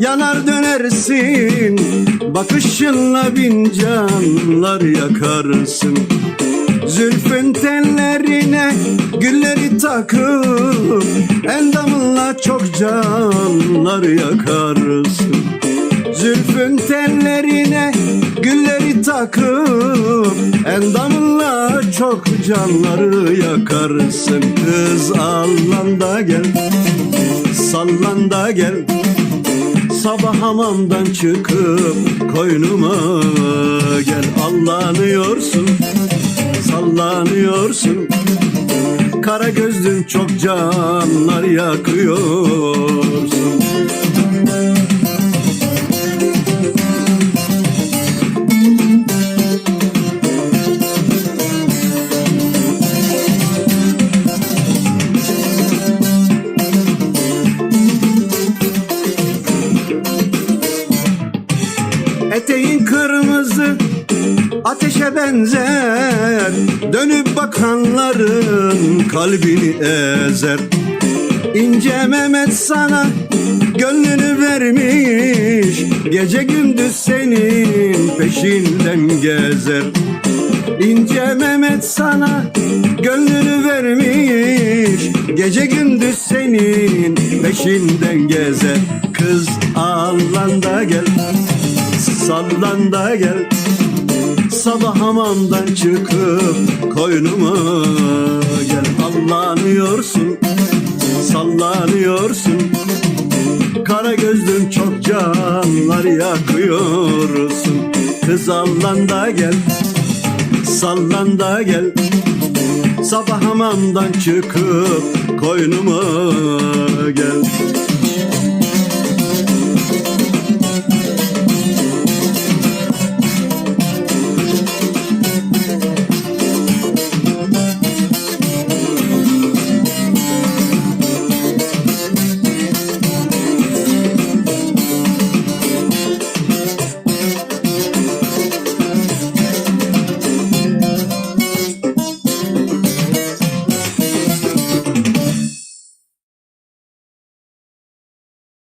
Yanar dönersin Bakışınla bin canlar yakarsın. Zülfün tellerine gülleri takıp Endamınla çok canlar yakarsın. Zülfün tellerine gülleri takıp Endamınla çok canları yakarsın. Kız Allah'ın da gel Sallan da gel. Sabah hamamdan çıkıp koynuma gel. Allanıyorsun, sallanıyorsun. Kara gözlün çok canlar yakıyorsun Eteğin kırmızı ateşe benzer. Dönüp bakanların kalbini ezer. İnce Mehmet sana gönlünü vermiş. Gece gündüz senin peşinden gezer. İnce Mehmet sana gönlünü vermiş. Gece gündüz senin peşinden gezer. Kız ağlan da gel Sallan da gel. Sabah hamamdan çıkıp koynuma gel. Allanıyorsun, sallanıyorsun. Kara gözlüm çok canlar yakıyorsun. Kız allan da gel, sallan da gel. Sabah hamamdan çıkıp koynuma gel